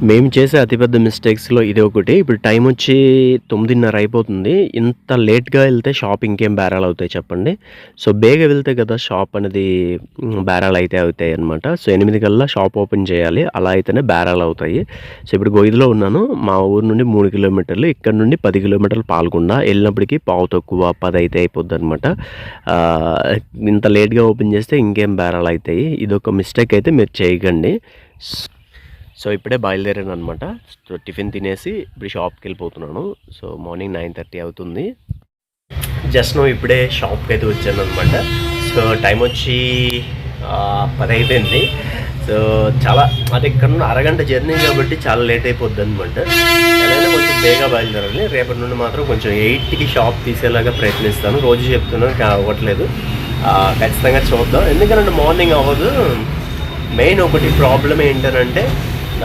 మేము చేసే అతిపెద్ద మిస్టేక్స్‌లో ఇది ఒకటి. ఇప్పుడు టైం వచ్చి 9:30 అయిపోతుంది. ఇంత లేట్‌గా వెళ్తే షాప్ ఇంకేం బేరాలవుతాయి చెప్పండి. సో, బేగ వెళ్తే కదా షాప్ అనేది బేరాలు అయితే అవుతాయి అనమాట సో, ఎనిమిది కల్లా షాప్ ఓపెన్ చేయాలి. అలా అయితేనే బేరాలవుతాయి. సో, ఇప్పుడు గొయ్యిలో ఉన్నాను. మా ఊరు నుండి మూడు కిలోమీటర్లు. ఇక్కడ నుండి పది కిలోమీటర్లు పాల్గొండ. వెళ్ళినప్పటికీ పావు తక్కువ పది అయితే అయిపోద్ది అనమాట ఇంత లేట్‌గా ఓపెన్ చేస్తే ఇంకేం బేరాలయితాయి. ఇదొక మిస్టేక్ అయితే మీరు చేయకండి. సో, ఇప్పుడే బయలుదేరాను అనమాట సో, టిఫిన్ తినేసి ఇప్పుడు షాప్కి వెళ్ళిపోతున్నాను సో, మార్నింగ్ 9:30 అవుతుంది. జస్ట్ నువ్వు ఇప్పుడే షాప్కి అయితే వచ్చాను అనమాట సో, టైం వచ్చి పది అయిపోయింది. సో, చాలా అంటే ఇక్కడ నుండి అరగంట జర్నీ కాబట్టి చాలా లేట్ అయిపోద్దనమాట. ఎలాగైనా కొంచెం బేగా బయలుదేరాలి. రేపటి నుండి మాత్రం కొంచెం ఎయిట్కి షాప్ తీసేలాగా ప్రయత్నిస్తాను. రోజు చెప్తున్నాను అవ్వట్లేదు. ఖచ్చితంగా చూద్దాం. ఎందుకంటే మార్నింగ్ అవ్వదు. మెయిన్ ఒకటి ప్రాబ్లం ఏంటనంటే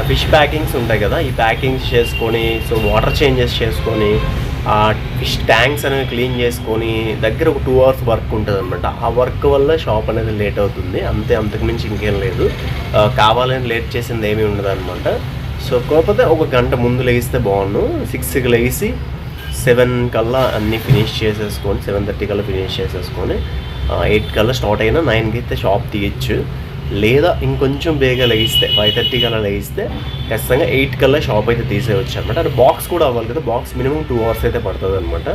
ఫిష్ ప్యాకింగ్స్ ఉంటాయి కదా! ఈ ప్యాకింగ్స్ చేసుకొని, సో, వాటర్ చేంజెస్ చేసుకొని, ఆ ఫిష్ ట్యాంక్స్ అనేవి క్లీన్ చేసుకొని, దగ్గర ఒక టూ అవర్స్ వర్క్ ఉంటుంది అనమాట ఆ వర్క్ వల్ల షాప్ అనేది లేట్ అవుతుంది. అంతే అంతకు మించి ఇంకేం లేదు. కావాలని లేట్ చేసింది ఏమీ ఉండదనమాట. సో, కాకపోతే ఒక గంట ముందు లెగిస్తే బావుండు. 6కి లెగిసి 7 కల్లా అన్నీ ఫినిష్ చేసేసుకొని 7:30 కల్లా ఫినిష్ చేసేసుకొని ఎయిట్ కల్లా స్టార్ట్ అయినా నైన్కి అయితే షాప్ తీయొచ్చు. లేదా ఇంకొంచెం బేగా లెగిస్తే 5:30 కల్లా లెగిస్తే ఖచ్చితంగా ఎయిట్ కల్లా షాప్ అయితే తీసేయొచ్చు అనమాట. అంటే బాక్స్ కూడా అవ్వాలి కదా! బాక్స్ మినిమమ్ 2 అవర్స్ అయితే పడుతుంది అనమాట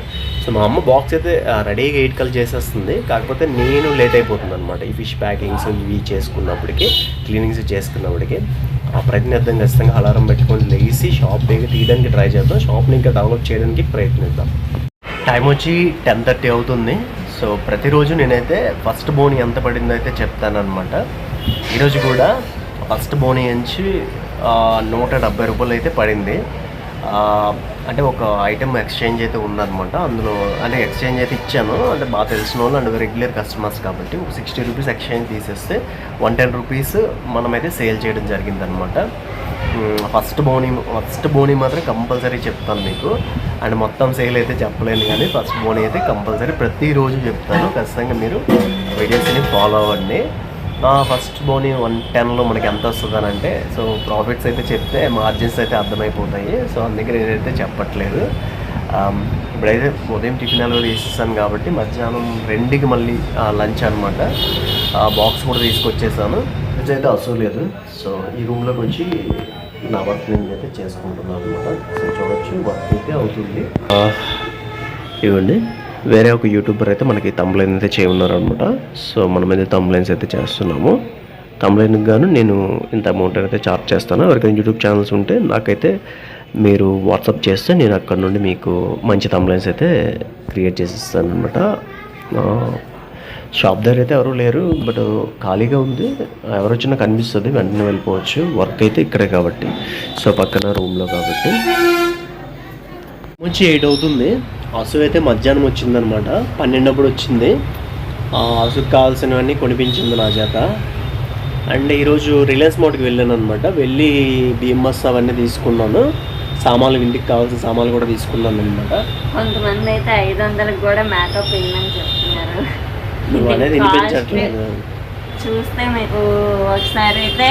సో, మా అమ్మ బాక్స్ అయితే రెడీగా ఎయిట్ కల్లా చేసేస్తుంది. కాకపోతే నేను లేట్ అయిపోతుందనమాట. ఈ ఫిష్ ప్యాకింగ్స్ ఇవి చేసుకున్నప్పటికి, క్లీనింగ్స్ చేసుకున్నప్పటికి. ఆ ప్రయత్నిద్దాం ఖచ్చితంగా అలారం పెట్టుకొని లేచి షాప్ దగ్గర తీయడానికి ట్రై చేద్దాం. షాప్‌ని ఇంకా డెవలప్ చేయడానికి ప్రయత్నిద్దాం. టైం వచ్చి 10:30 అవుతుంది. సో, ప్రతిరోజు నేనైతే ఫస్ట్ బోన్ ఎంత పడిందో అయితే చెప్తాననమాట. ఈరోజు కూడా ఫస్ట్ బోని నుంచి నూట డెబ్బై రూపాయలు అయితే పడింది. అంటే ఒక ఐటెం ఎక్స్‌చేంజ్ అయితే ఉందనమాట. అందులో అంటే ఎక్స్‌చేంజ్ అయితే ఇచ్చాను. అంటే బాగా తెలిసినోళ్ళు అండ్ రెగ్యులర్ కస్టమర్స్ కాబట్టి ఒక 60 రూపీస్ ఎక్స్‌చేంజ్ తీసేస్తే 110 రూపీస్ మనమైతే సేల్ చేయడం జరిగిందనమాట. అనమాట ఫస్ట్ బోని ఫస్ట్ బోని మాత్రం కంపల్సరీ చెప్తాను మీకు. అండ్ మొత్తం సేల్ అయితే చెప్పలేను కానీ ఫస్ట్ బోని అయితే కంపల్సరీ ప్రతిరోజు చెప్తాను. ఖచ్చితంగా మీరు వీడియోస్‌ని ఫాలో అవ్వండి. ఫస్ట్ బోని వన్ టెన్లో మనకి ఎంత వస్తదనంటే సో, ప్రాఫిట్స్ అయితే చెప్తే మార్జిన్స్ అయితే అర్థమైపోతాయి. సో, అందుకే నేనైతే చెప్పట్లేదు. Um, ఇప్పుడైతే ఉదయం టిఫిన్ ఎలాగో తీసేసాను కాబట్టి మధ్యాహ్నం రెండుకి మళ్ళీ లంచ్ అనమాట. ఆ బాక్స్ కూడా తీసుకొచ్చేసాను. లంచ్ అయితే అసలు లేదు. సో, ఈ రూమ్‌లోకి వచ్చి నా వర్క్ నేనైతే చేసుకుంటున్నాను అనమాట. సో, చూడొచ్చు వర్క్ అయితే అవుతుంది. ఇవ్వండి వేరే ఒక యూట్యూబర్ అయితే మనకి తమ్లైన్ అయితే చేయమన్నారనమాట. సో, మనం అయితే తమ్లైన్స్ అయితే చేస్తున్నాము. తమ్లైన్కి గాను నేను ఇంత అమౌంట్ అయితే చార్జ్ చేస్తాను. ఎవరికైనా యూట్యూబ్ ఛానల్స్ ఉంటే నాకైతే మీరు వాట్సాప్ చేస్తే నేను అక్కడ నుండి మీకు మంచి తమ్లైన్స్ అయితే క్రియేట్ చేసి ఇస్తాను అనమాట షాప్ దగ్గర అయితే ఎవరు లేరు. బట్ ఖాళీగా ఉంది. ఎవరొచ్చినా కనిపిస్తుంది వెంటనే వెళ్ళిపోవచ్చు. వర్క్ అయితే ఇక్కడే కాబట్టి. సో, పక్కన రూమ్‌లో కాబట్టి. వచ్చి ఎయిట్ అవుతుంది. అసు అయితే మధ్యాహ్నం వచ్చిందనమాట. 12 అప్పుడు వచ్చింది. అసుకు కావాల్సినవన్నీ కొనిపించింది నా చేత. అండ్ ఈరోజు రిలయన్స్ మార్ట్‌కి వెళ్ళాననమాట. వెళ్ళి బిఎంఎస్ అవన్నీ తీసుకున్నాను. సామాన్లు ఇంటికి కావాల్సిన సామాన్లు కూడా తీసుకున్నాననమాట. కొంతమంది అయితే 500కి కూడా మేకప్ వేయమని చెప్తున్నారు. నువ్వు అనేది వినిపించట్లేదు. చూస్తే మీకు ఒకసారి అయితే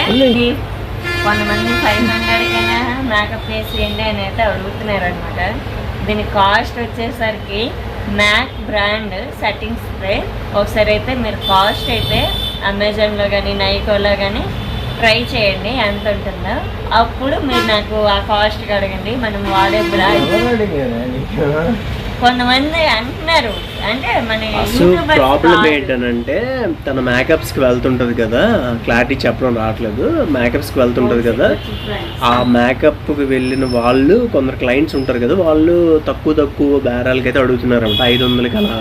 కొంతమంది 500కైనా మేకప్ వేసేయండి అని అయితే అడుగుతున్నారు అనమాట. దీని కాస్ట్ వచ్చేసరికి మ్యాక్ బ్రాండ్ సెట్టింగ్ స్ప్రే ఒకసారి అయితే మీరు కాస్ట్ అయితే అమెజాన్లో కానీ నైకోలో కానీ ట్రై చేయండి ఎంత ఉంటుందో. అప్పుడు మీరు నాకు ఆ కాస్ట్ అడగండి మనం వాడే బ్రాండ్ కొంతమంది అంటున్నారు. అంటే మన ప్రాబ్లం కాదు. ఏంటనంటే తన మేకప్స్కి వెళ్తుంటది కదా క్లారిటీ చెప్పడం రావట్లేదు. మేకప్స్కి వెళ్తుంటది కదా ఆ మేకప్కి వెళ్ళిన వాళ్ళు కొందరు క్లయింట్స్ ఉంటారు కదా వాళ్ళు తక్కువ తక్కువ బేరాలకి అయితే అడుగుతున్నారు అనమాట ఐదు వందలకి అలా.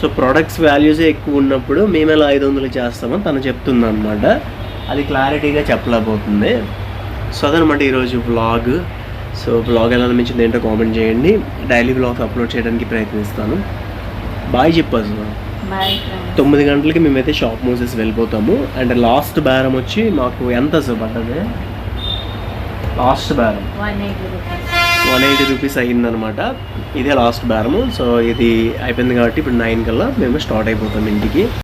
సో ప్రొడక్ట్స్ వాల్యూసే ఎక్కువ ఉన్నప్పుడు మేము ఎలా ఐదు వందలు చేస్తామని తను చెప్తుంది అనమాట అది క్లారిటీగా చెప్పలేకపోతుంది. సో అదనమాట ఈరోజు వ్లాగ్ సో వ్లాగ్ ఎలా అనిపించింది ఏంటో కామెంట్ చేయండి. డైలీ వ్లాగ్స్ అప్లోడ్ చేయడానికి ప్రయత్నిస్తాను. బాయ్ ఫ్రెండ్స్ తొమ్మిది గంటలకి మేమైతే షాప్ మూసేసి వెళ్ళిపోతాము. అండ్ లాస్ట్ బేరం వచ్చి మాకు ఎంత సార్ పడ్డది? లాస్ట్ బేరం. One eighty rupees one eighty rupees అయ్యిందనమాట. ఇదే లాస్ట్ బేరము. సో ఇది అయిపోయింది కాబట్టి ఇప్పుడు నైన్ కల్లా మేము స్టార్ట్ అయిపోతాం ఇంటికి.